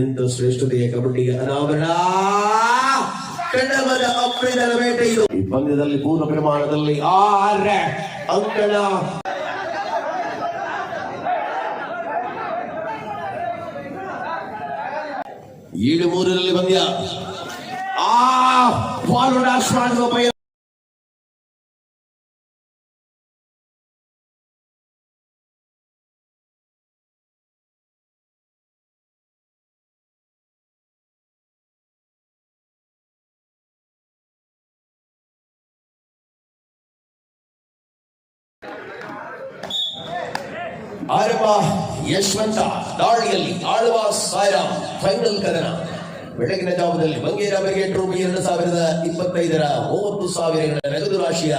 ಇಂದು ಶ್ರೇಷ್ಠತೆಯ ಕಬಡ್ಡಿಯ ಅನಾವರಣ ಕಣ್ಣವರ ಅಪ್ರಿದರ ಬೇಟೆ ಇದು ಈ ಪಂದ್ಯದಲ್ಲಿ ಪೂರ್ಣ ಪ್ರಮಾಣದಲ್ಲಿ ಆರ ಅಂಕಣ ಏಳು ಮೂರರಲ್ಲಿ ಪಂದ್ಯ ಆ ಬಾಲ್ ಡಾಶ್ ಮಾಡುವ ಪ್ರಯತ್ನ ಆರಂಭ ಯಶವಂತ ದಾಳಿಯಲ್ಲಿ ಆಳುವ ಸಾಯಿರಾಮ್ ಫೈನಲ್ ಕದನ ಬೆಳಗಿನ ಜಾವದಲ್ಲಿ ಬಂಗೇರ ಬ್ರಿಗೇಡ್ ಟ್ರೋಫಿ ಎರಡು ಸಾವಿರದ ಇಪ್ಪತ್ತೈದರ ಮೂವತ್ತು ಸಾವಿರಗಳ ನಗದು ರಾಶಿಯ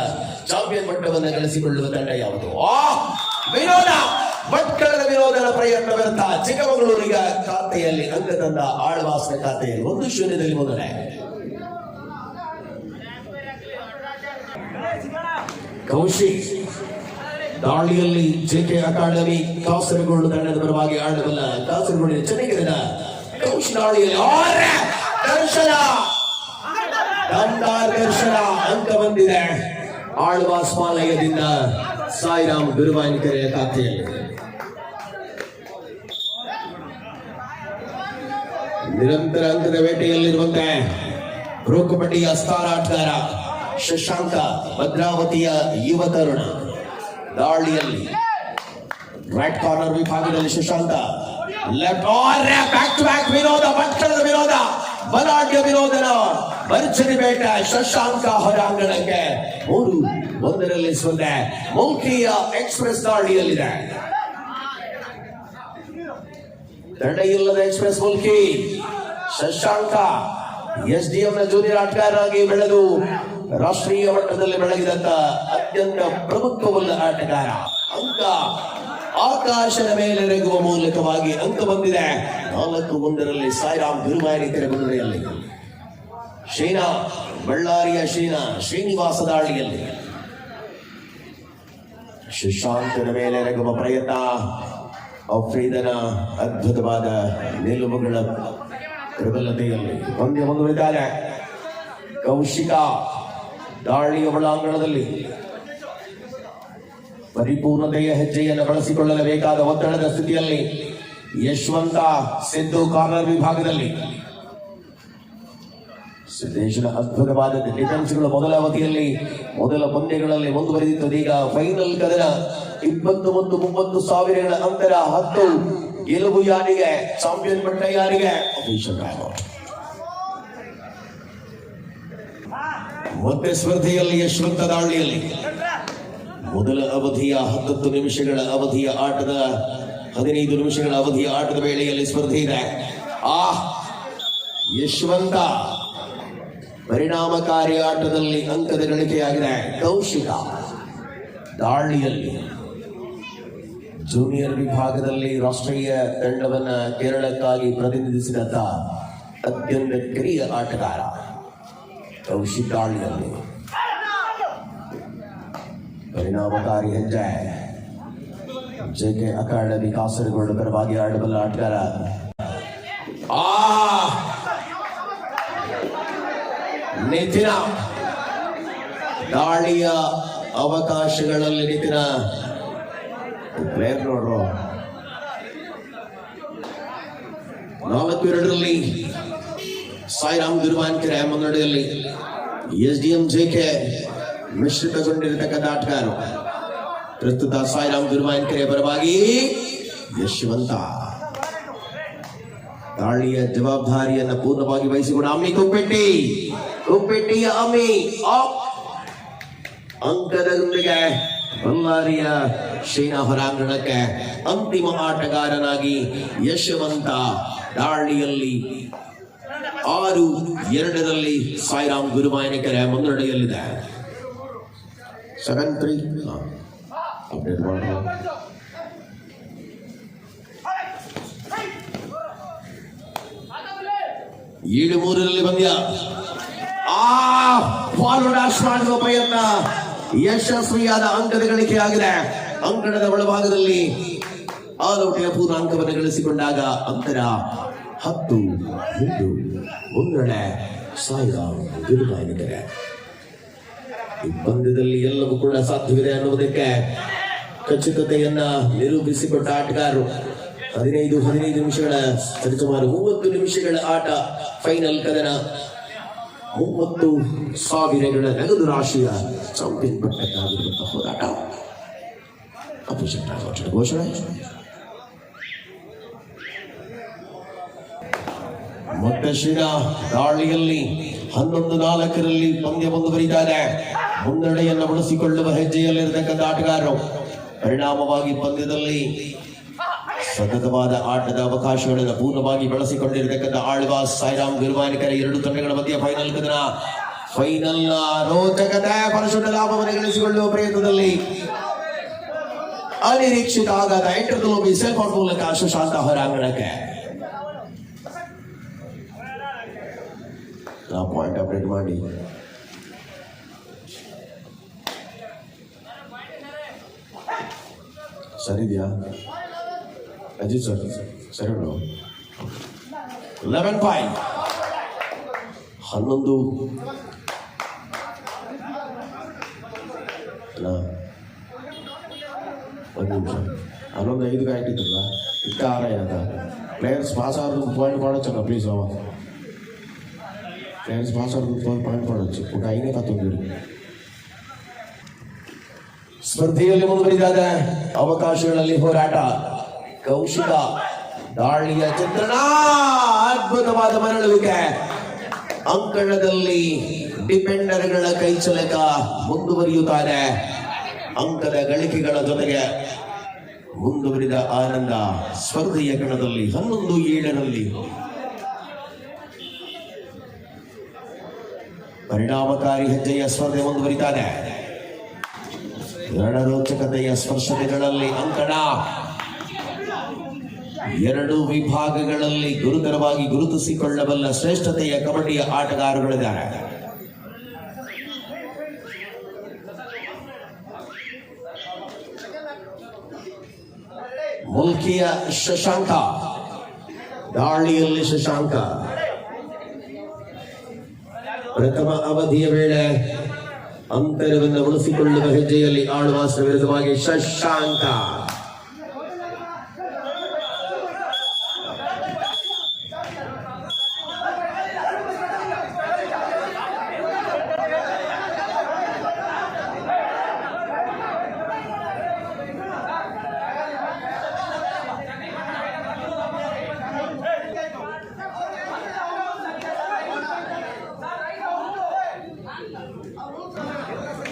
ಚಾಂಪಿಯನ್ ಪಟ್ಟವನ್ನು ಗಳಿಸಿಕೊಳ್ಳುವ ತಂಡ ಯಾವುದು? ಆ! ವಿನೋದ! ಭಟ್ಕಳದ ವಿನೋದನ ಪ್ರಯತ್ನ ವ್ಯರ್ಥ. ಚಿಕ್ಕಮಗಳೂರಿಗ ಖಾತೆಯಲ್ಲಿ ಅಂಕ ತಂದ ಆಳ್ವಾಸ್ನ ಖಾತೆಯಲ್ಲಿ ಒಂದು ಶೂನ್ಯದಲ್ಲಿ ಮೊದಲೇ ಕೌಶಿಕ್ ದಾಳಿಯಲ್ಲಿ ಜೆಕೆ ಅಕಾಡೆಮಿ ಕಾಸರಗೋಡು ತಂಡದ ಪರವಾಗಿ ಆಡಬಲ್ಲ ಕಾಸರಗೋಡಿನ ಚೆನ್ನಾಗಿದೆ ಕೌಶಿ ದಾಳಿಯಲ್ಲಿ ಆರ! ದರ್ಶನ ದರ್ಶನ ಅಂತ ಬಂದಿದೆ. ಆಳ್ವ ಸ್ಮಾಲಯದಿಂದ ಸಾಯಿರಾಮ್ ಗುರುವಾನಿಕರೆಯ ಖಾತೆಯಲ್ಲಿ. ನಿರಂತರ ಅಂಕದ ಬೇಟೆಯಲ್ಲಿರುವಂತೆ ರೋಕಪಟ್ಟಿಯ ಸ್ಟಾರ್ ಆಟಗಾರ ಶಶಾಂಕ ಭದ್ರಾವತಿಯ ಯುವ ತರುಣ. ದಾಳಿಯಲ್ಲಿ ರೈಟ್ ಕಾರ್ನರ್ ವಿಭಾಗದಲ್ಲಿ Shashanka left back to back ವಿರೋಧ, ಭಟ್ಕಳದ ವಿರೋಧ, ಬಲಾಢ್ಯ ವಿನೋದನ ಭರ್ಜರಿ ಬೇಟ ಶಶಾಂಕ ಹೊರಾಂಗಣಕ್ಕೆ. ಮೂರು ಒಂದರಲ್ಲಿ ಸೊನ್ನೆ ಮೌಖಿಯ ಎಕ್ಸ್ಪ್ರೆಸ್ ದಾಳಿಯಲ್ಲಿದೆ. ತಡೆಯಿಲ್ಲದ express Mulki Shashanka, S D M ನ ಜೂನಿಯರ್ ಆಟಗಾರರಾಗಿ ಬೆಳೆದು ರಾಷ್ಟ್ರೀಯ ಮಟ್ಟದಲ್ಲಿ ಬೆಳಗಿದಂತ ಅತ್ಯಂತ ಪ್ರಮುಖವುಳ್ಳ ಆಟಗಾರ. ಅಂಕ ಆಕಾಶದ ಮೇಲೆ ರೆಗುವ ಮೂಲಕವಾಗಿ ಅಂಕ ಬಂದಿದೆ. ನಾಲ್ಕು ಒಂದರಲ್ಲಿ ಸಾಯಿರಾಮ್ ತೆರೆ ತೆರೆಗುಂದೆಯಲ್ಲಿ ಶೀನಾ, ಬಳ್ಳಾರಿಯ ಶೀನಾ ಶ್ರೀನಿವಾಸ ದಾಳಿಯಲ್ಲಿ. ಮೇಲೆ ರೆಗುವ ಪ್ರಯತ್ನ. ಅಫ್ರೀದನ ಅದ್ಭುತವಾದ ನಿಲುವುಗಳ ಪ್ರಬಲತೆಯಲ್ಲಿ ಪಂದ್ಯ ಮುಂದುವರಿದ್ದಾರೆ ಕೌಶಿಕ ದಾಳಿಯ ಒಳಾಂಗಣದಲ್ಲಿ ಪರಿಪೂರ್ಣತೆಯ ಹೆಜ್ಜೆಯನ್ನು ಬಳಸಿಕೊಳ್ಳಲೇಬೇಕಾದ ಒತ್ತಡದ ಸ್ಥಿತಿಯಲ್ಲಿ ಯಶವಂತ ಸಿದ್ದು ಕಾರ್ನರ್ ವಿಭಾಗದಲ್ಲಿ ಸಿದ್ದೇಶನ ಅದ್ಭುತವಾದ ಡಿಫೆನ್ಸ್ಗಳು ಮೊದಲ ಅವಧಿಯಲ್ಲಿ, ಮೊದಲ ಪಂದ್ಯಗಳಲ್ಲಿ ಮುಂದುವರೆದಿತ್ತು. ಈಗ ಫೈನಲ್ ಕದನ ಇಪ್ಪತ್ತು ಮತ್ತು ಮೂವತ್ತು ಸಾವಿರಗಳ ಅಂತರ ಹತ್ತು ಗೆಲುವು ಯಾರಿಗೆ? ಚಾಂಪಿಯನ್ ಪಟ್ಟ ಯಾರಿಗೆ? ಮತ್ತೆ ಸ್ಪರ್ಧೆಯಲ್ಲಿ ಯಶವಂತ ದಾಳಿಯಲ್ಲಿ. ಮೊದಲ ಅವಧಿಯ ಹತ್ತತ್ತು ನಿಮಿಷಗಳ ಅವಧಿಯ ಆಟದ ಹದಿನೈದು ನಿಮಿಷಗಳ ಅವಧಿಯ ಆಟದ ವೇಳೆಯಲ್ಲಿ ಸ್ಪರ್ಧೆ ಇದೆ. ಆ ಯಶವಂತ ಪರಿಣಾಮಕಾರಿ ಆಟದಲ್ಲಿ ಅಂಕದ ಗಳಿಕೆಯಾಗಿದೆ ಕೌಶಿಕ ದಾಳಿಯಲ್ಲಿ ಜೂನಿಯರ್ ವಿಭಾಗದಲ್ಲಿ ರಾಷ್ಟ್ರೀಯ ತಂಡವನ್ನು ಕೇರಳಕ್ಕಾಗಿ ಪ್ರತಿನಿಧಿಸಿದಂತ ಅತ್ಯಂತ ಕಿರಿಯ ಆಟಗಾರ. ದಾಳಿಯಲ್ಲಿ ಪರಿಣಾಮಕಾರಿ ಹೆಜ್ಜೆ ಜೆಕೆ ಅಕಾಡೆಮಿ ಕಾಸರಗೋಡು ಪರವಾಗಿ ಆಡಬಲ್ಲ ಆಟಗಾರ ಆ ನಿತಿನ ದಾಳಿಯ ಅವಕಾಶಗಳಲ್ಲಿ ನಿತಿನ ಪ್ಲೇಯರ್ ನೋಡ್ರು ನಾಲ್ಕು ಎರಡರಲ್ಲಿ Sairam Guruvankere ಮುನ್ನಡೆಯಲ್ಲಿ S D M J K ಮಿಶ್ರಿತಗೊಂಡಿರತಕ್ಕಂಥ ಆಟಗಾರ ಪ್ರಸ್ತುತ ಸಾಯಿರಾಮ್ ಗುರುವಾನ್ಕೆರೆ ಪರವಾಗಿ ಯಶವಂತ. ದಾಳಿಯ ಜವಾಬ್ದಾರಿಯನ್ನು ಪೂರ್ಣವಾಗಿ ವಹಿಸಿಕೊಂಡು ಅಮ್ಮಿ ಕುಪ್ಪೆಟ್ಟಿ. ಕುಪ್ಪೆಟ್ಟಿಯ ಅಮ್ಮಿ. ಅಂಕದೊಂದಿಗೆ ಬಳ್ಳಾರಿಯ ಶೀನಾ ಹೊರಾಂಗಣಕ್ಕೆ ಅಂತಿಮ ಆಟಗಾರನಾಗಿ ಯಶವಂತ ದಾಳಿಯಲ್ಲಿ ಆರು ಎರಡರಲ್ಲಿ ಸಾಯಿರಾಮ್ ಗುರುಮಾಯನಿಕರ ಮುನ್ನಡೆಯಲ್ಲಿದೆ. ಸೆವೆನ್ ತ್ರೀ ಅಪ್ಡೇಟ್ ಮಾಡೋಣ ಏಳು ಮೂರರಲ್ಲಿ ಬಂದ್ಯ ಆ ಬಾಲ್ ಡಾಶ್ ಮಾಡುವ ಪ್ರಯತ್ನ ಯಶಸ್ವಿಯಾದ ಅಂಕದ ಗಳಿಕೆಯಾಗಿದೆ ಅಂಕಣದ ಒಳಭಾಗದಲ್ಲಿ ಆಲೋಟಿನ ಪೂರ್ಣ ಅಂಕವನ್ನು ಗಳಿಸಿಕೊಂಡಾಗ ಅಂತರ ಹತ್ತು ಹಿಂದು ಮುನ್ನಡೆ ಸಾಯಿರಾಮ್ ಗುರುಗಾಯನಿಕರೆ ಈ ಪಂದ್ಯದಲ್ಲಿ ಎಲ್ಲವೂ ಕೂಡ ಸಾಧ್ಯವಿದೆ ಅನ್ನುವುದಕ್ಕೆ ಖಚಿತತೆಯನ್ನ ನಿರೂಪಿಸಿಕೊಟ್ಟ ಆಟಗಾರರು ಹದಿನೈದು ಹದಿನೈದು ನಿಮಿಷಗಳ ಸರಿಸುಮಾರು ಮೂವತ್ತು ನಿಮಿಷಗಳ ಆಟ ಫೈನಲ್ ಕದನ. ಮೂವತ್ತು ಸಾವಿರಗಳ ನಗದು ರಾಶಿಯ ಚಾಂಪಿಯನ್ ಪಟ್ಟಕ್ಕಾಗಿರುವಂತಹ ಹೋರಾಟ. ಅಪೋಸಿಟ್ ಘೋಷಣೆ. ಮತ್ತೆ ಶ್ರೀನ ದಾಳಿಯಲ್ಲಿ ಹನ್ನೊಂದು ನಾಲ್ಕರಲ್ಲಿ ಪಂದ್ಯ ಮುಂದುವರಿದ್ದಾರೆ ಮುನ್ನಡೆಯನ್ನು ಬಳಸಿಕೊಳ್ಳುವ ಹೆಜ್ಜೆಯಲ್ಲಿರತಕ್ಕಂಥ ಆಟಗಾರರು. ಪರಿಣಾಮವಾಗಿ ಪಂದ್ಯದಲ್ಲಿ ಸತತವಾದ ಆಟದ ಅವಕಾಶಗಳನ್ನು ಪೂರ್ಣವಾಗಿ ಬಳಸಿಕೊಂಡಿರತಕ್ಕಂಥ ಆಳ್ವಾಸ್ ಸಾಯಿರಾಮ್ ಗುರುವಾನಿಕರ ಎರಡು ತಂಡಗಳ ಮಧ್ಯೆ ಫೈನಲ್ ಕದನ. ಫೈನಲ್ ರೋಚಕತೆ ಪರಿಶುದ್ಧ ಲಾಭವನ್ನು ಗಳಿಸಿಕೊಳ್ಳುವ ಪ್ರಯತ್ನದಲ್ಲಿ ಅನಿರೀಕ್ಷಿತ ಆಘಾತ. ಎಂಟರ್ದಲ್ಲೊಬ್ಬಿ ಸೆಲ್ಫೋನ್ ಮೂಲಕ ಸುಶಾಂತ ಹೊರಾಂಗಣಕ್ಕೆ. ना पॉइंट अपडेट माँ सरिया Ajit sir sir eleven point हनु हनुद्ध प्लेयर्स पास आ point please please players pass అవుతుంది పాయింట్ పడవచ్చు ఒక ಐನೇ ಕತ್ತೊಂದಿರು ಸ್ಪರ್ಧೆಯಲ್ಲಿ ಮುಂದುವರಿದಾದ ಅವಕಾಶಗಳಲ್ಲಿ ಹೋರಾಟ ಕೌಶಿಕ ದಾಳಿಯ ಚಿತ್ರಣ ಅದ್ಭುತವಾದ ಮರಳುವಿಕೆ ಅಂಕಣದಲ್ಲಿ ಡಿಪೆಂಡರ್ಗಳ ಕೈಚಲಕ ಮುಂದುವರಿಯುತ್ತಾರೆ ಅಂಕದ ಗಳಿಕೆಗಳ ಜೊತೆಗೆ ಮುಂದುವರಿದ ಆನಂದ ಸ್ಪರ್ಧೆಯ ಕಣದಲ್ಲಿ ಹನ್ನೊಂದು ಏಳರಲ್ಲಿ ಪರಿಣಾಮಕಾರಿ ಹೆಜ್ಜೆಯ ಸ್ಪರ್ಧೆ ಮುಂದುವರಿತಾನೆ. ರಣರೋಚಕತೆಯ ಸ್ಪರ್ಶತೆಗಳಲ್ಲಿ ಅಂಕಣ. ಎರಡು ವಿಭಾಗಗಳಲ್ಲಿ ಗುರುತರವಾಗಿ ಗುರುತಿಸಿಕೊಳ್ಳಬಲ್ಲ ಶ್ರೇಷ್ಠತೆಯ ಕಬಡ್ಡಿಯ ಆಟಗಾರಗಳಿದ್ದಾರೆ ಮುಲ್ಕಿಯ ಶಶಾಂಕ. ದಾಳಿಯಲ್ಲಿ ಶಶಾಂಕ. ಪ್ರಥಮ ಅವಧಿಯ ವೇಳೆ ಅಂತರವನ್ನು ಉಳಿಸಿಕೊಳ್ಳುವ ಹೆಜ್ಜೆಯಲ್ಲಿ ಆಳ್ವಾಸ್ ವಿರುದ್ಧವಾಗಿ ಶಶಾಂಕ.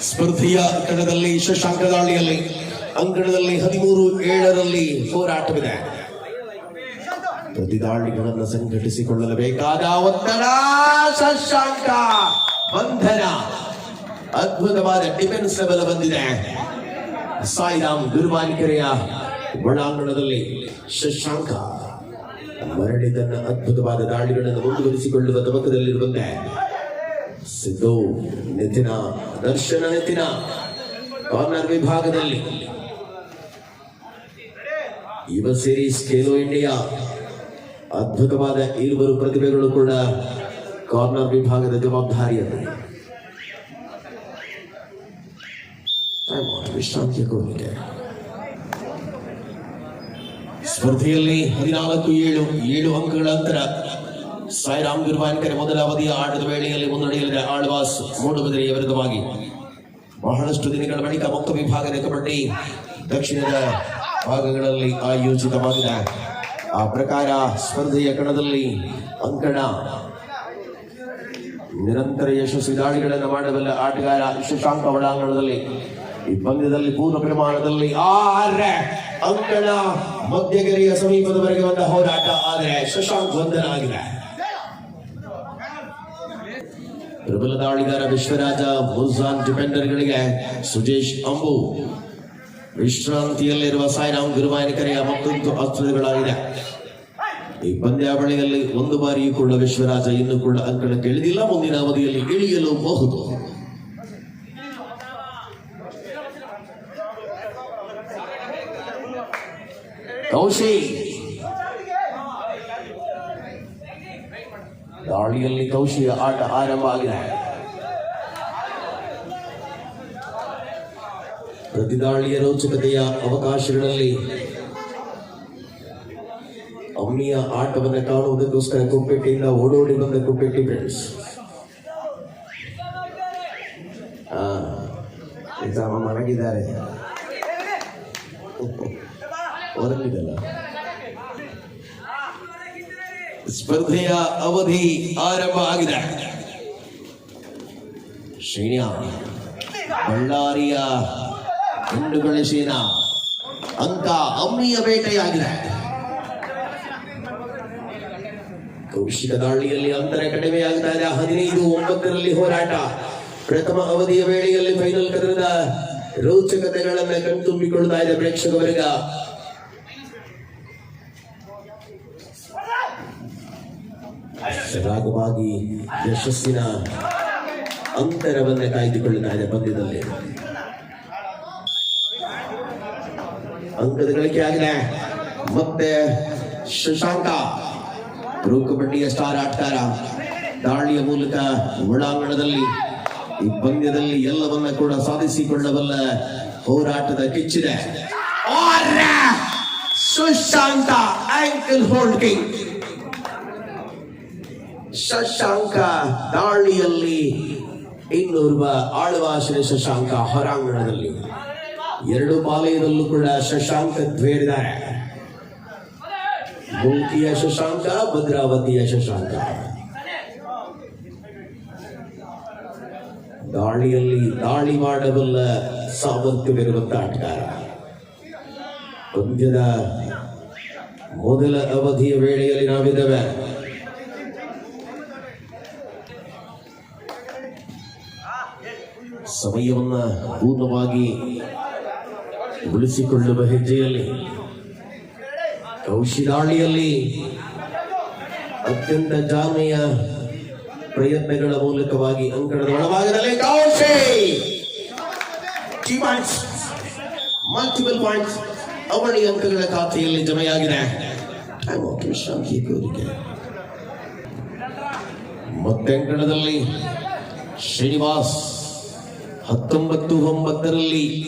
ಸ್ಪರ್ಧೆಯ ಕಣದಲ್ಲಿ ಶಶಾಂಕ ದಾಳಿಯಲ್ಲಿ ಅಂಕಣದಲ್ಲಿ ಹದಿಮೂರು ಏಳರಲ್ಲಿ ಹೋರಾಟವಿದೆ. ಪ್ರತಿ ದಾಳಿಗಳನ್ನು ಸಂಘಟಿಸಿಕೊಳ್ಳಲು ಬೇಕಾದ ಒತ್ತಡ, ಶಶಾಂಕ, ಬಂಧನ, ಅದ್ಭುತವಾದ ಡಿಫೆನ್ಸ್ ಲೆವೆಲ್ ಬಂದಿದೆ. ಸಾಯಿರಾಮ್ ಗುರುವಾನಿಕೆರೆಯ ಒಳಾಂಗಣದಲ್ಲಿ ಶಶಾಂಕ ಮರಳಿ ತನ್ನ ಅದ್ಭುತವಾದ ದಾಳಿಗಳನ್ನು ಮುಂದುವರಿಸಿಕೊಳ್ಳುವ ತಬಕದಲ್ಲಿರುವಂತೆ ಸಿದ್ದು ನಿತಿನ ದರ್ಶನ ನಿತಿನ ಕಾರ್ನರ್ ವಿಭಾಗದಲ್ಲಿ ಯುವ ಸಿರೀಸ್ ಖೇಲೋ ಇಂಡಿಯಾ ಅದ್ಭುತವಾದ ಇರುವರು ಪ್ರತಿಭೆಗಳು ಕೂಡ ಕಾರ್ನರ್ ವಿಭಾಗದ ಜವಾಬ್ದಾರಿಯನ್ನು ವಿಶ್ರಾಂತಿ ಕೋರಿಕೆ. ಸ್ಪರ್ಧೆಯಲ್ಲಿ ಹದಿನಾಲ್ಕು ಏಳು ಏಳು ಅಂಕಗಳ ಅಂತರ. ಸಾಯಿರಾಮ್ ಗುರುವಾನ್ಕರೆ ಮೊದಲ ಅವಧಿಯ ಆಟದ ವೇಳೆಯಲ್ಲಿ ಮುನ್ನಡೆಯಲಿದೆ ಆಳ್ವಾಸ್ ಮೂಡುಬದ್ರಿಯ ವಿರುದ್ಧವಾಗಿ ಬಹಳಷ್ಟು ದಿನಗಳ ಬಳಿಕ ಮುಕ್ತ ವಿಭಾಗದ ಕಬಡ್ಡಿ ದಕ್ಷಿಣದ ಭಾಗಗಳಲ್ಲಿ ಆಯೋಜಿತವಾಗಿದೆ. ಆ ಪ್ರಕಾರ ಸ್ಪರ್ಧೆಯ ಕಣದಲ್ಲಿ ಅಂಕಣ, ನಿರಂತರ ಯಶಸ್ವಿ ದಾಳಿಗಳನ್ನು ಮಾಡಬಲ್ಲ ಆಟಗಾರ ಶಶಾಂಕ ಒಳಾಂಗಣದಲ್ಲಿ, ಈ ಪಂದ್ಯದಲ್ಲಿ ಪೂರ್ಣ ಪ್ರಮಾಣದಲ್ಲಿ ಆರೆ ಅಂಕಣ ಮಧ್ಯಗೆರೆಯ ಸಮೀಪದವರೆಗೆ ಬಂದ ಹೋರಾಟ. ಆದರೆ ಶಶಾಂಕ್ ಬಂಧನ ಆಗಿದೆ ಪ್ರಬಲ ದಾಳಿಗಾರ ವಿಶ್ವರಾಜ ಭೂಸಾನ್ ಡಿಫೆಂಡರ್ ಗಳಿಗೆ ಸುಜೇಶ್ ಅಂಬು. ವಿಶ್ರಾಂತಿಯಲ್ಲಿರುವ ಸಾಯಿರಾಮ್ ಗುರುವಾಯನಕರೆಯ ಮತ್ತೊಂದು ಅಸ್ತ್ರಗಳಾಗಿದೆ ಈ ಪಂದ್ಯಾವಳಿಯಲ್ಲಿ ಒಂದು ಬಾರಿಯೂ ಕೂಡ ವಿಶ್ವರಾಜ ಇನ್ನೂ ಕೂಡ ಅಂಕಣಕ್ಕೆ ಇಳಿದಿಲ್ಲ. ಮುಂದಿನ ಅವಧಿಯಲ್ಲಿ ಇಳಿಯಲು ಬಹುದು. ಕೌಶಿ ದಾಳಿಯಲ್ಲಿ ಕೌಶಿಯ ಆಟ ಆರಂಭ ಆಗಿದೆ ಪ್ರತಿದಾಳಿಯ ರೋಚಕತೆಯ ಅವಕಾಶಗಳಲ್ಲಿ ಅಮ್ಮಿಯ ಆಟವನ್ನು ಕಾಣುವುದಕ್ಕೋಸ್ಕರ ಕುಪ್ಪೆಟ್ಟಿಯಿಂದ ಓಡೋಡಿ ಬಂದ ಕುಪ್ಪೆಟ್ಟಿ ಫ್ರೆಂಡ್ಸ್ ಮಲಗಿದ್ದಾರೆ. ಹೊರಗಿದಲ್ಲ ಸ್ಪರ್ಧೆಯ ಅವಧಿ ಆರಂಭ ಆಗಿದೆ. ಶ್ರೀನಿಯ ಬಳ್ಳಾರಿಯ ಹಿಂಡುಗಳಿಸಿನ ಅಂಕ ಅಮ್ಮಿಯ ಬೇಟೆಯಾಗಿದೆ. ಕೌಶಿಕ ದಾಳಿಯಲ್ಲಿ ಅಂತರ ಕಡಿಮೆ ಆಗ್ತಾ ಇದೆ. ಹದಿನೈದು ಒಂಬತ್ತರಲ್ಲಿ ಹೋರಾಟ. ಪ್ರಥಮ ಅವಧಿಯ ವೇಳೆಯಲ್ಲಿ ಫೈನಲ್ ಕದನದ ರೋಚಕತೆಗಳನ್ನ ಕಣ್ತುಂಬಿಕೊಳ್ತಾ ಇದೆ ಪ್ರೇಕ್ಷಕ ವರ್ಗ ಸರಾಗವಾಗಿ ಯಶಸ್ಸಿನ ಅಂತರವನ್ನ ಕಾಯ್ದುಕೊಳ್ಳುತ್ತಾ ಇದೆ ಪಂದ್ಯದಲ್ಲಿ. ಅಂಕದ ಗಳಿಕೆ ಆಗಿದೆ. ಮತ್ತೆ ಶಶಾಂಕ ಪ್ರೋ ಕಬಡ್ಡಿಯ ಸ್ಟಾರ್ ಆಟಗಾರ ದಾಳಿಯ ಮೂಲಕ ಒಳಾಂಗಣದಲ್ಲಿ ಈ ಪಂದ್ಯದಲ್ಲಿ ಎಲ್ಲವನ್ನ ಕೂಡ ಸಾಧಿಸಿಕೊಳ್ಳಬಲ್ಲ ಹೋರಾಟದ ಕಿಚ್ಚಿದೆ! Sushant ankle holding. ಶಶಾಂಕ ದಾಳಿಯಲ್ಲಿ ಇನ್ನೋರ್ವ ಆಳ್ವಾಸನೆ ಶಶಾಂಕ ಹೊರಾಂಗಣದಲ್ಲಿ. ಎರಡು ಬಾಲಯದಲ್ಲೂ ಕೂಡ ಶಶಾಂಕ ದ್ವೇರಿದ್ದಾರೆ. ಗುಂಕಿಯ ಶಶಾಂಕ, ಭದ್ರಾವತಿಯ ಶಶಾಂಕ. ದಾಳಿಯಲ್ಲಿ ದಾಳಿ ಮಾಡಬಲ್ಲ ಸಾಮರ್ಥ್ಯವಿರುವಂತ ಆಟಗಾರ ಪಂದ್ಯದ ಮೊದಲ ಅವಧಿಯ ವೇಳೆಯಲ್ಲಿ ನಾವಿದ್ದೇವೆ. ಸಮಯವನ್ನ ಪೂರ್ಣವಾಗಿ ಉಳಿಸಿಕೊಳ್ಳುವ ಹೆಜ್ಜೆಯಲ್ಲಿ, ಕೌಶಿಲಾಳಿಯಲ್ಲಿ ಅತ್ಯಂತ ಜಾಮೆಯ ಪ್ರಯತ್ನಗಳ ಮೂಲಕವಾಗಿ ಅಂಕಣದ ಒಳಭಾಗದಲ್ಲಿ ಮಲ್ಟಿಪಲ್ ಪಾಯಿಂಟ್ಸ್ ಅವಳಿ ಅಂಕಗಳ ಖಾತೆಯಲ್ಲಿ ಜಮೆಯಾಗಿದೆ. ಕೋರಿಕೆ ಮತ್ತೆ ಅಂಕಣದಲ್ಲಿ ಶ್ರೀನಿವಾಸ್ ಹತ್ತೊಂಬತ್ತು ಒಂಬತ್ತರಲ್ಲಿ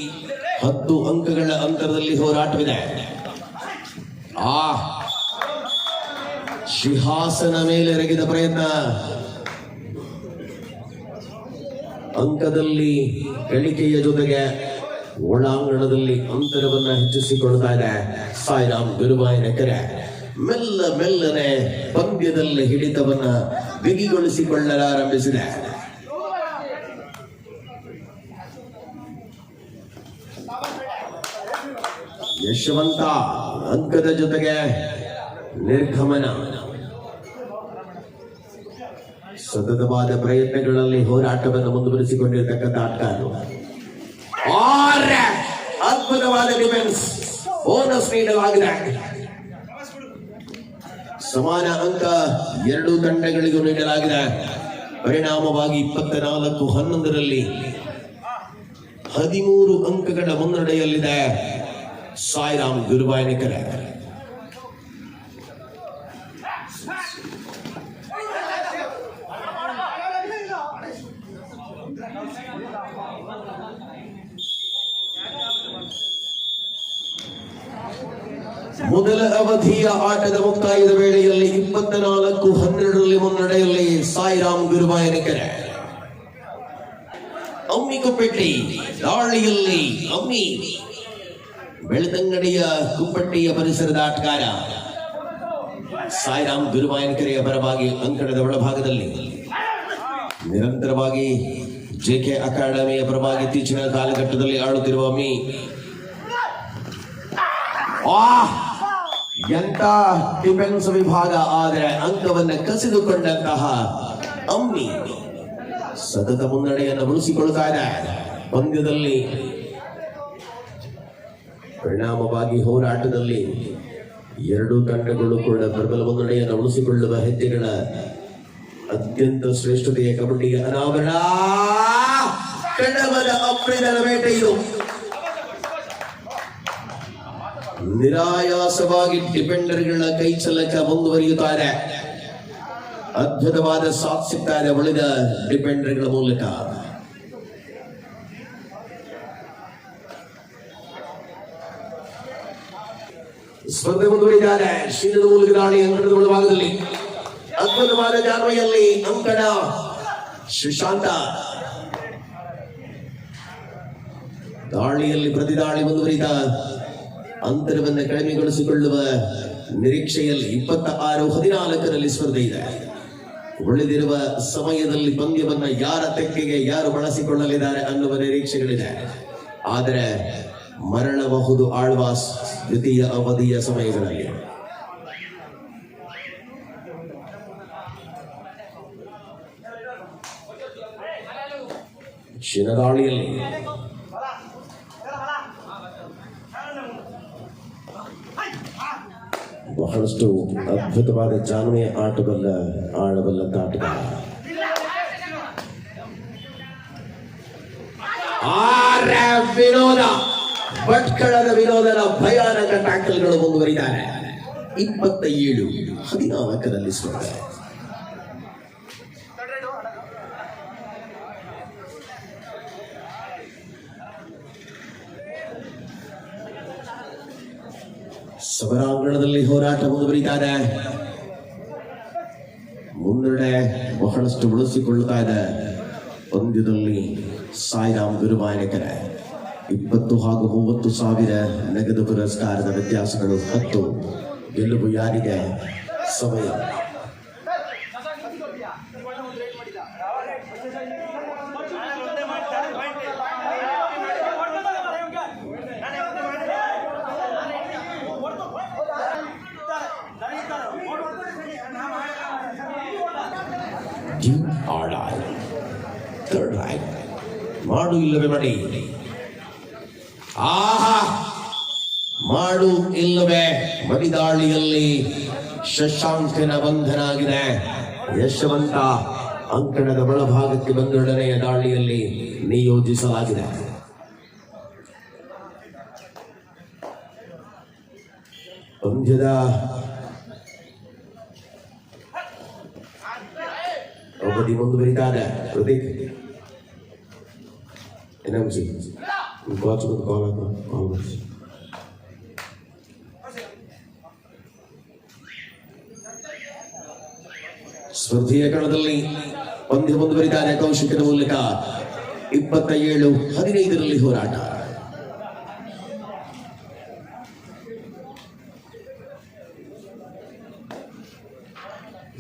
ಹತ್ತು ಅಂಕಗಳ ಅಂತರದಲ್ಲಿ ಹೋರಾಟವಿದೆ. ಆ ಸಿಂಹಾಸನ ಮೇಲೆ ಎರಗಿದ ಪ್ರಯತ್ನ. ಅಂಕದಲ್ಲಿ ಎಣಿಕೆಯ ಜೊತೆಗೆ ಒಳಾಂಗಣದಲ್ಲಿ ಅಂತರವನ್ನ ಹೆಚ್ಚಿಸಿಕೊಳ್ತಾ ಇದೆ. ಸಾಯಿರಾಮ್ ಗುರುಬಾಯಿನ ಕೆರೆ ಮೆಲ್ಲ ಮೆಲ್ಲನೆ ಪಂದ್ಯದಲ್ಲಿ ಹಿಡಿತವನ್ನ ಬಿಗಿಗೊಳಿಸಿಕೊಳ್ಳಲಾರಂಭಿಸಿದೆ. ಯಶವಂತ ಅಂಕದ ಜೊತೆಗೆ ನಿರ್ಗಮನ. ಸತತವಾದ ಪ್ರಯತ್ನಗಳಲ್ಲಿ ಹೋರಾಟವನ್ನು ಮುಂದುವರಿಸಿಕೊಂಡಿರ್ತಕ್ಕಂಥ ಆಟ! ಅದ್ಭುತವಾದ ಡಿಫೆನ್ಸ್ ಬೋನಸ್ ನೀಡಲಾಗಿದೆ. ಸಮಾನ ಅಂಕ ಎರಡು ತಂಡಗಳಿಗೂ ನೀಡಲಾಗಿದೆ. ಪರಿಣಾಮವಾಗಿ ಇಪ್ಪತ್ತ ನಾಲ್ಕು ಹನ್ನೊಂದರಲ್ಲಿ ಹದಿಮೂರು ಅಂಕಗಳ ಮುನ್ನಡೆಯಲ್ಲಿದೆ ಸಾಯಿರಾಮ್ ಗುರುಬಾಯಿನಿಕರ ಮೊದಲ ಅವಧಿಯ ಆಟದ ಮುಕ್ತಾಯದ ವೇಳೆಯಲ್ಲಿ ಇಪ್ಪತ್ತ ನಾಲ್ಕು ಹನ್ನೆರಡರಲ್ಲಿ ಮುನ್ನಡೆಯಲ್ಲಿ ಸಾಯಿರಾಮ್ ಗುರುಬಾಯನಿಕರೆ ಅಮ್ಮಿ ಕುಪ್ಪೆಟ್ಟಿ ದಾಳಿಯಲ್ಲಿ ಅಮ್ಮಿ ಬೆಳ್ತಂಗಡಿಯ ಕುಪ್ಪಟ್ಟಿಯ ಪರಿಸರದ ಆಟಗಾರ ಸಾಯಿರಾಮ್ ಗುರುಬಾಯನಕೆರೆಯ ಪರವಾಗಿ ಅಂಕಣದ ಒಳಭಾಗದಲ್ಲಿ ನಿರಂತರವಾಗಿ ಜೆಕೆ ಅಕಾಡೆಮಿಯ ಪರವಾಗಿ ಇತ್ತೀಚಿನ ಕಾಲಘಟ್ಟದಲ್ಲಿ ಆಡುತ್ತಿರುವ ಆ ಎಂತ ಡಿಫೆನ್ಸ್ ವಿಭಾಗ ಆದರೆ ಅಂಕವನ್ನು ಕಸಿದುಕೊಂಡಂತಹ ಅಮ್ಮಿ. ಸತತ ಮುನ್ನಡೆಯನ್ನು ಉಳಿಸಿಕೊಳ್ತಾ ಪಂದ್ಯದಲ್ಲಿ ಪರಿಣಾಮವಾಗಿ ಹೋರಾಟದಲ್ಲಿ ಎರಡೂ ತಂಡಗಳು ಕೂಡ ಪ್ರಬಲ ಮುನ್ನಡೆಯನ್ನು ಉಳಿಸಿಕೊಳ್ಳುವ ಹೆಜ್ಜೆಗಳ ಅತ್ಯಂತ ಶ್ರೇಷ್ಠತೆಯ ಕಬಡ್ಡಿಯ ಅನಾವರಣ. ಕಣವದ ಅಪ್ರಿದನ ಬೇಟೆಯು ನಿರಾಯಾಸವಾಗಿ ಡಿಫೆಂಡರ್ಗಳ ಕೈ ಚಲಕ ಮುಂದುವರಿಯುತ್ತಾರೆ. ಅದ್ಭುತವಾದ ಸಾಥ್ ಸಿಗ್ತಾ ಇದೆ ಉಳಿದ ಡಿಪೆಂಡರ್ಗಳ ಮೂಲಕ. ಸ್ಪರ್ಧೆ ಮುಂದುವರಿದ್ದಾರೆ ಶೀಲದ ಮೂಲಕ ದಾಳಿ ಅಂಕಣದ ಒಳಭಾಗದಲ್ಲಿ. ಅದ್ಭುತವಾದ ಜಾನ್ವೆಯಲ್ಲಿ ಅಂಕಣ ಸುಶಾಂತ. ದಾಳಿಯಲ್ಲಿ ಪ್ರತಿದಾಳಿ ಮುಂದುವರಿದ ಅಂತರವನ್ನು ಕಡಿಮೆಗೊಳಿಸಿಕೊಳ್ಳುವ ನಿರೀಕ್ಷೆಯಲ್ಲಿ ಇಪ್ಪತ್ತ ಆರು ಹದಿನಾಲ್ಕರಲ್ಲಿ ಸ್ಪರ್ಧೆ ಇದೆ. ಉಳಿದಿರುವ ಸಮಯದಲ್ಲಿ ಪಂದ್ಯವನ್ನ ಯಾರ ತೆಕ್ಕೆಗೆ ಯಾರು ಬಳಸಿಕೊಳ್ಳಲಿದ್ದಾರೆ ಅನ್ನುವ ನಿರೀಕ್ಷೆಗಳಿದೆ. ಆದರೆ ಮರಳಬಹುದು ಆಳ್ವಾಸ್ ದ್ವಿತೀಯ ಅವಧಿಯ ಸಮಯಗಳಲ್ಲಿ. ಶಿನದಾಳಿಯಲ್ಲಿ ಬಹಳಷ್ಟು ಅದ್ಭುತವಾದ ಜಾನ್ಮೆಯ ಆಟಬಲ್ಲ ಆಡಬಲ್ಲ ಆಟಗಾರ ಆರ ವಿನೋದ, ಭಟ್ಕಳದ ವಿನೋದನ ಭಯಾನಕ ಟ್ಯಾಕಲ್ಗಳು ಮುಂದುವರಿದ್ದಾರೆ ಇಪ್ಪತ್ತ ಏಳು ಹದಿನಾಲ್ಕರಲ್ಲಿ ಸ್ಪರ್ಧೆ. ಸಮರಾಂಗಣದಲ್ಲಿ ಹೋರಾಟ ಮುಂದುವರಿತಾರೆ ಮುನ್ನಡೆ ಬಹಳಷ್ಟು ಉಳಿಸಿಕೊಳ್ಳುತ್ತಾ ಇದೆ. ಪಂದ್ಯದಲ್ಲಿ ಸಾಯಿರಾಮ್ ಗುರುಮಾಯಕರೆ ಇಪ್ಪತ್ತು ಹಾಗೂ ಮೂವತ್ತು ಸಾವಿರ ನಗದು ಪುರಸ್ಕಾರದ ವ್ಯತ್ಯಾಸಗಳು ಹತ್ತು. ಗೆಲುವು ಯಾರಿಗೆ? ಸಮಯ do or die third raid ಮಾಡು ಇಲ್ಲವೇ? ಮಾಡಿ ಆಹಾ, ಮಾಡು ಇಲ್ಲವೇ? ಮಡಿದಾಳಿಯಲ್ಲಿ ಶಶಾಂಕನ ಬಂಧನಾಗಿದೆ. ಯಶವಂತ ಅಂಕಣದ ಒಳಭಾಗಕ್ಕೆ ಬಂದೊಡನೆಯ ದಾಳಿಯಲ್ಲಿ ನಿಯೋಜಿಸಲಾಗಿದೆ. ಪಂದ್ಯದ ಅವಧಿ ಮುಂದುವರಿದಾಗ ಇದೆ. ಬಂದು ಕಾಲ್ ಹಾಕೋ ಕಾಲ್ ಮಾಡಿಸಿ ಸ್ಪರ್ಧೆಯ ಕಣದಲ್ಲಿ ಪಂದ್ಯ ಮುಂದುವರಿತಾ ಇದೆ ಕೌಶಿಕನ ಮೂಲಕ ಇಪ್ಪತ್ತ ಏಳು ಹದಿನೈದರಲ್ಲಿ ಹೋರಾಟ.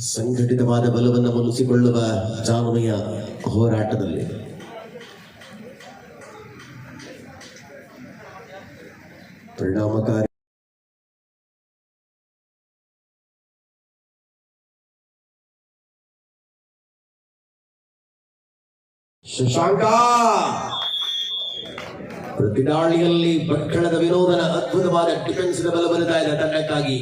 ಸಂಘಟಿತವಾದ ಬಲವನ್ನು ಮುನಿಸಿಕೊಳ್ಳುವ ಜಾನುವೆಯ ಹೋರಾಟದಲ್ಲಿ ಪರಿಣಾಮಕಾರಿ ಶಶಾಂಕ! ಪ್ರತಿದಾಳಿಯಲ್ಲಿ ಭಟ್ಕಳದ ವಿನೋದನ ಅದ್ಭುತವಾದ ಡಿಫೆನ್ಸ್ ಬಲ ಬರುತ್ತಾ ಇದೆ ತಂಡಕ್ಕಾಗಿ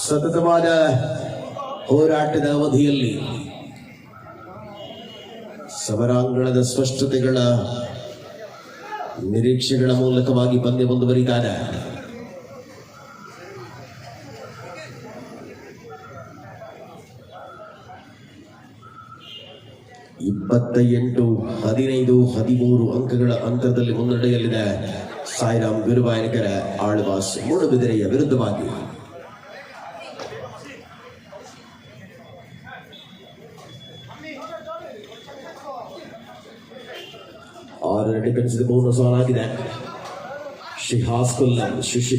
ಸತತವಾದ ಹೋರಾಟದ ಅವಧಿಯಲ್ಲಿ ಸಮರಾಂಗಣದ ಸ್ಪಷ್ಟತೆಗಳ ನಿರೀಕ್ಷೆಗಳ ಮೂಲಕವಾಗಿ ಪಂದ್ಯ ಮುಂದುವರಿತಾ ಇದೆ ಇಪ್ಪತ್ತ ಎಂಟು ಹದಿನೈದು, ಹದಿಮೂರು ಅಂಕಗಳ ಅಂತರದಲ್ಲಿ ಮುನ್ನಡೆಯಲ್ಲಿದೆ. ಸಾಯಿರಾಮ್ ಗುರುವಾಯನಕರ ಆಳ್ವಾಸ್ ಮೂಡುಬಿದಿರೆಯ ವಿರುದ್ಧವಾಗಿ. ಆರರ ಡಿಫೆನ್ಸ್ ಮೂರು ಸಾಲಾಗಿದೆ ಶಿಹಾಸ್ ಕುಲ್ಲಂ ಶಿಶಿ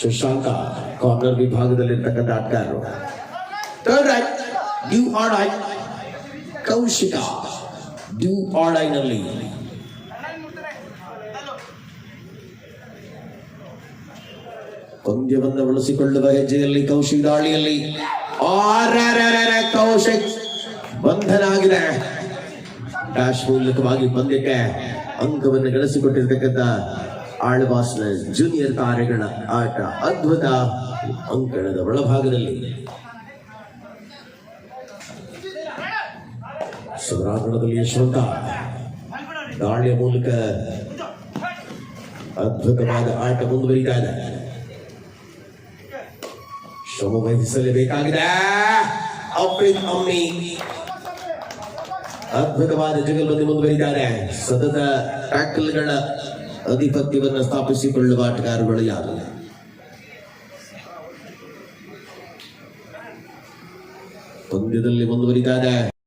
ಶಶಾಂಕ ಕಾರ್ನರ್ ವಿಭಾಗದಲ್ಲಿರ್ತಕ್ಕಂಥ ಆಟಗಾರರು third raid do or die Kaushika do or ಐನಲ್ಲಿ ಪಂದ್ಯವನ್ನು ಬಳಸಿಕೊಳ್ಳುವ ಹೆಜ್ಜೆಯಲ್ಲಿ ಕೌಶಿಕ್ ದಾಳಿಯಲ್ಲಿ. ಕೌಶಿಕ್ ಬಂಧನಾಗಿದೆ. ಡ್ಯಾಶ್ ಮೂಲಕವಾಗಿ ಪಂದ್ಯಕ್ಕೆ ಅಂಕವನ್ನು ಗಳಿಸಿಕೊಟ್ಟಿರ್ತಕ್ಕಂಥ ಆಳ್ವಾಸ್ನ ಜೂನಿಯರ್ ತಾರೆಗಳ ಆಟ, ಅದ್ಭುತ ಅಂಕಣದ ಒಳಭಾಗದಲ್ಲಿ. ಸೌರಾಂಗಣದಲ್ಲಿ ಯಶವಂತ ದಾಳಿಯ ಮೂಲಕ ಅದ್ಭುತವಾದ ಆಟ ಮುಂದುವರಿತಾ ಇದೆ. ಶ್ರಮ ವಹಿಸಲೇಬೇಕಾಗಿದೆ. ಅಮ್ಮಿ. ಅದ್ಭುತವಾದ ಜಗಲ್ಬಂದಿ ಮುಂದುವರಿದ್ದಾರೆ. ಸತತ ಟ್ಯಾಕಲ್ಗಳ ಅಧಿಪತ್ಯವನ್ನು ಸ್ಥಾಪಿಸಿಕೊಳ್ಳುವ ಆಟಗಾರರು ಯಾರು? ಪಂದ್ಯದಲ್ಲಿ ಮುಂದುವರಿತಾರೆ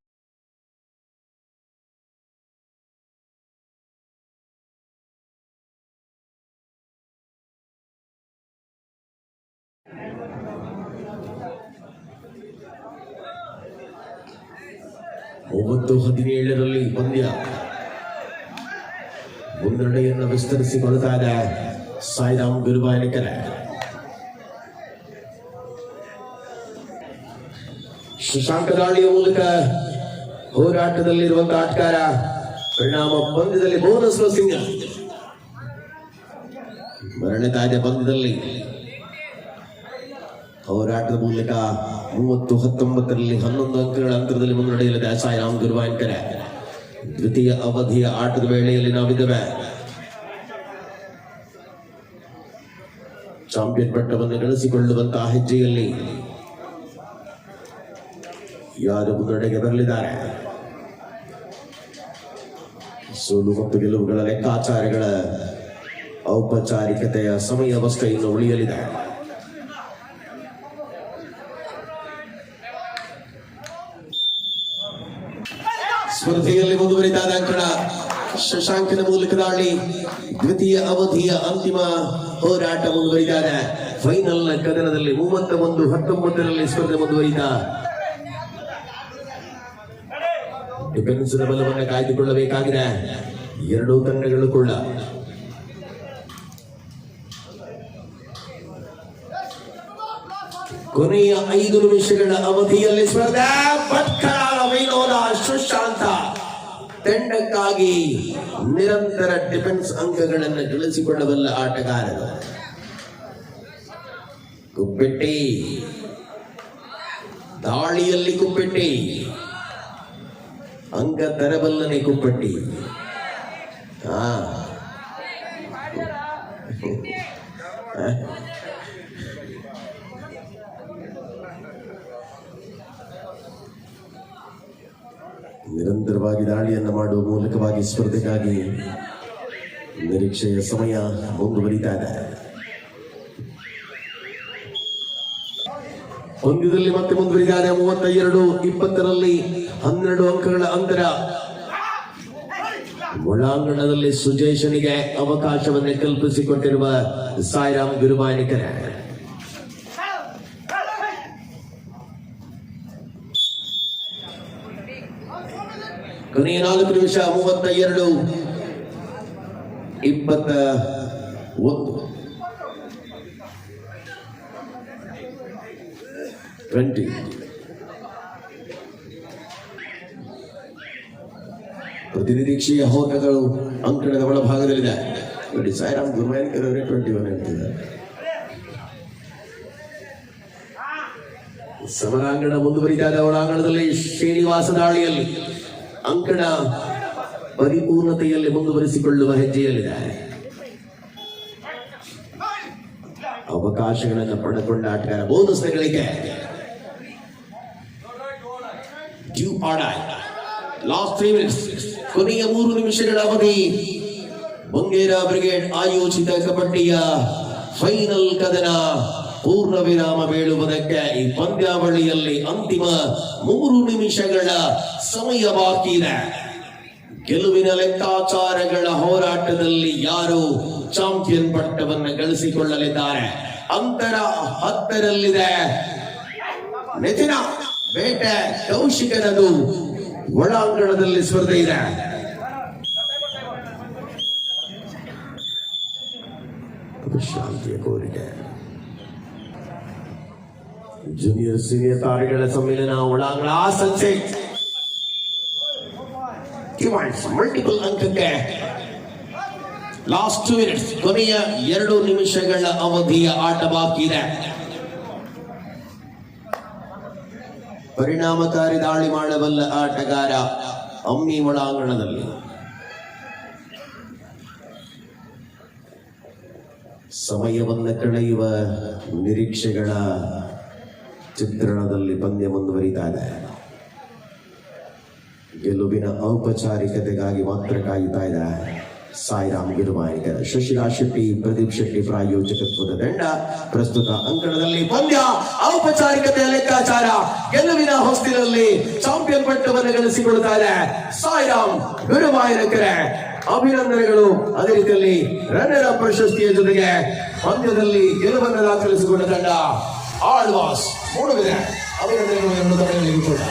ಒಂಬತ್ತು ಹದಿನೇಳರಲ್ಲಿ ಪಂದ್ಯ. ಮುನ್ನಡೆಯನ್ನು ವಿಸ್ತರಿಸಿಕೊಳ್ತಾರೆ ಸಾಯಿರಾಮ್ ಗುರುವಾಯಕರ ಶಶಾಂಕ ದಾಳಿಯ ಮೂಲಕ ಹೋರಾಟದಲ್ಲಿರುವಂತಹ ಆಟಗಾರ ಪರಿಣಾಮ ಪಂದ್ಯದಲ್ಲಿ ಬೋನಸ್ ಸಿಂಗಲ್ ಮರಣಿತಾದ ಪಂದ್ಯದಲ್ಲಿ ಹೋರಾಟದ ಮೂಲಕ ಮೂವತ್ತು, ಹತ್ತೊಂಬತ್ತರಲ್ಲಿ ಹನ್ನೊಂದು ಅಂಕಗಳ ಅಂತರದಲ್ಲಿ ಮುನ್ನಡೆಯಲಿದೆ ಸಾಯಿರಾಮ್ ಗುರುವಾಯಕರ ದ್ವಿತೀಯ ಅವಧಿಯ ಆಟದ ವೇಳೆಯಲ್ಲಿ ನಾವಿದ್ದೇವೆ. ಚಾಂಪಿಯನ್ ಪಟ್ಟವನ್ನು ಗಳಿಸಿಕೊಳ್ಳುವಂತಹ ಹೆಜ್ಜೆಯಲ್ಲಿ ಯಾರು ಮುನ್ನಡೆಗೆ ಬರಲಿದ್ದಾರೆ? ಸೋಲು ಮತ್ತು ಗೆಲುವುಗಳ ಲೆಕ್ಕಾಚಾರಗಳ ಔಪಚಾರಿಕತೆಯ ಸಮಯವಷ್ಟೇ ಇನ್ನು ಉಳಿಯಲಿದೆ. ಸ್ಪರ್ಧೆಯಲ್ಲಿ ಮುಂದುವರಿದಾದ ಅಂಕಣ. ಶಶಾಂಕನ ದಾಳಿ ದ್ವಿತೀಯ ಅವಧಿಯ ಅಂತಿಮ ಹೋರಾಟ ಮುಂದುವರಿದಾದ. ಫೈನಲ್ನ ಕದನದಲ್ಲಿ ಮೂವತ್ತ ಒಂದು ಹತ್ತೊಂಬತ್ತರಲ್ಲಿ ಸ್ಪರ್ಧೆ ಮುಂದುವರಿದ. ಡಿಫೆನ್ಸ್ನ ಬಲವನ್ನು ಕಾಯ್ದುಕೊಳ್ಳಬೇಕಾಗಿದೆ. ಎರಡೂ ತಂಡಗಳು ಕೂಡ. ಕೊನೆಯ ಐದು ನಿಮಿಷಗಳ ಅವಧಿಯಲ್ಲಿ ಸ್ಪರ್ಧೆ. ಸುಶಾಂತ ತಂಡಕ್ಕಾಗಿ ನಿರಂತರ ಡಿಫೆನ್ಸ್ ಅಂಕಗಳನ್ನು ಗಳಿಸಿಕೊಳ್ಳಬಲ್ಲ ಆಟಗಾರರು. ಕುಪ್ಪೆಟ್ಟಿ. ದಾಳಿಯಲ್ಲಿ ಕುಪ್ಪೆಟ್ಟಿ. ಅಂಕ ತರಬಲ್ಲನೆ ಕುಪ್ಪಟ್ಟಿ. ಹಾ ನಿರಂತರವಾಗಿ ದಾಳಿಯನ್ನು ಮಾಡುವ ಮೂಲಕವಾಗಿ ಸ್ಪರ್ಧೆಗಾಗಿ ನಿರೀಕ್ಷೆಯ ಸಮಯ ಮುಂದುವರಿತಾ ಇದೆ. ಪಂದ್ಯದಲ್ಲಿ ಮತ್ತೆ ಮುಂದುವರಿದ್ದಾರೆ ಮೂವತ್ತ ಎರಡು ಇಪ್ಪತ್ತರಲ್ಲಿ ಹನ್ನೆರಡು ಅಂಕಗಳ ಅಂತರ. ಒಳಾಂಗಣದಲ್ಲಿ ಸುಜೇಶನಿಗೆ ಅವಕಾಶವನ್ನು ಕಲ್ಪಿಸಿಕೊಟ್ಟಿರುವ ಸಾಯಿರಾಮ್ ಗುರುಮಾನಿಕರ ಕೊನೆಯ ನಾಲ್ಕು ನಿಮಿಷ ಮೂವತ್ತ ಎರಡು ಇಪ್ಪತ್ತ ಒಂದು. ಟ್ವೆಂಟಿ ಪ್ರತಿನಿರೀಕ್ಷೆಯ ಹೋಟಗಳು ಅಂಕಣದ ಒಳಭಾಗದಲ್ಲಿದೆ. ನೋಡಿ, ಸಾಯಿರಾಮ್ ಗುರುಮಾಯಕರ್ ಅವರೇ ಟ್ವೆಂಟಿ ಒನ್ ಹೇಳ್ತಿದ್ದಾರೆ. ಸಮರಾಂಗಣ ಮುಂದುವರಿದಾದ ಒಳಾಂಗಣದಲ್ಲಿ ಶ್ರೀನಿವಾಸ ದಾಳಿಯಲ್ಲಿ ಅಂಕಣ ಪರಿಪೂರ್ಣತೆಯಲ್ಲಿ ಮುಂದುವರಿಸಿಕೊಳ್ಳುವ ಹೆಜ್ಜೆಯಲ್ಲಿದೆ ಅವಕಾಶಗಳನ್ನು ಪಡೆದುಕೊಂಡ ಆಟಗಾರ ಬೋನಸ್ಗಳಿಗೆ do or die last three minutes ಕೊನೆಯ ಮೂರು ನಿಮಿಷಗಳ ಅವಧಿ ಬಂಗೇರ ಬ್ರಿಗೇಡ್ ಆಯೋಜಿತ ಕಬಡ್ಡಿಯ ಫೈನಲ್ ಕದನ ಪೂರ್ಣ ವಿರಾಮ ಬೀಳುವುದಕ್ಕೆ ಈ ಪಂದ್ಯಾವಳಿಯಲ್ಲಿ ಅಂತಿಮ ಮೂರು ನಿಮಿಷಗಳ ಸಮಯ ಬಾಕಿ ಇದೆ. ಗೆಲುವಿನ ಲೆಕ್ಕಾಚಾರಗಳ ಹೋರಾಟದಲ್ಲಿ ಯಾರು ಚಾಂಪಿಯನ್ ಪಟ್ಟವನ್ನು ಗಳಿಸಿಕೊಳ್ಳಲಿದ್ದಾರೆ? ಅಂತರ ಹತ್ತರಲ್ಲಿದೆ. ನೆಚ್ಚಿನ ಬೇಟೆ ಕೌಶಿಕನದು ಒಳಾಂಗಣದಲ್ಲಿ ಸ್ಪರ್ಧೆ ಇದೆ. ಶಾಂತಿಯ ಕೋರಿಕೆ. ಜೂನಿಯರ್ ಸೀನಿಯರ್ ತಾರೆಗಳ ಸಮ್ಮೇಳನ ಒಳಾಂಗಣ ಸಂಸ್ಥೆ ಮಲ್ಟಿಪಲ್ ಅಂಕಕ್ಕೆ. ಲಾಸ್ಟ್ ಟೂ ಮಿನಿಟ್ಸ್ ಕೊನೆಯ ಎರಡು ನಿಮಿಷಗಳ ಅವಧಿಯ ಆಟ ಬಾಕಿ ಇದೆ. ಪರಿಣಾಮಕಾರಿ ದಾಳಿ ಮಾಡಬಲ್ಲ ಆಟಗಾರ ಅಮ್ಮಿ ಒಳಾಂಗಣದಲ್ಲಿ. ಸಮಯವನ್ನು ಕಳೆಯುವ ನಿರೀಕ್ಷೆಗಳ ಚಿತ್ರಣದಲ್ಲಿ ಪಂದ್ಯ ಮುಂದುವರಿತಾ ಇದೆ ಗೆಲುವಿನ ಔಪಚಾರಿಕತೆಗಾಗಿ ಮಾತ್ರ ಕಾಯುತ್ತಾ ಇದೆ ಸಾಯಿರಾಮ್ ಗಿರುಮಾಯಿಕ ಶಶಿರಾ ಶೆಟ್ಟಿ, ಪ್ರದೀಪ್ ಶೆಟ್ಟಿ ಪ್ರಾಯೋಜಕತ್ವದ ತಂಡ ಪ್ರಸ್ತುತ ಅಂಕಣದಲ್ಲಿ ಪಂದ್ಯ ಔಪಚಾರಿಕತೆಯ ಲೆಕ್ಕಾಚಾರ. ಗೆಲುವಿನ ಹೊಸ್ತಿನಲ್ಲಿ ಚಾಂಪಿಯನ್ ಪಟ್ಟವನ್ನು ಗಳಿಸಿಕೊಳ್ತಾ ಇದೆ ಸಾಯಿರಾಮ್ ಗುರುಮಾಯನಕರೆ ಅಭಿನಂದನೆಗಳು. ಅದೇ ರೀತಿಯಲ್ಲಿ ರನ್ನರ್ ಪ್ರಶಸ್ತಿಯ ಜೊತೆಗೆ ಪಂದ್ಯದಲ್ಲಿ ಗೆಲುವನ್ನು ದಾಖಲಿಸಿಕೊಂಡ ತಂಡ. ಆಳ್ವಾಸ್ ಮೂಡುವಿದೆ ಅಭಿನಂದನೆಗಳು ಎಂದು ತಂಡಗಳಿಗೆ ಕೂಡ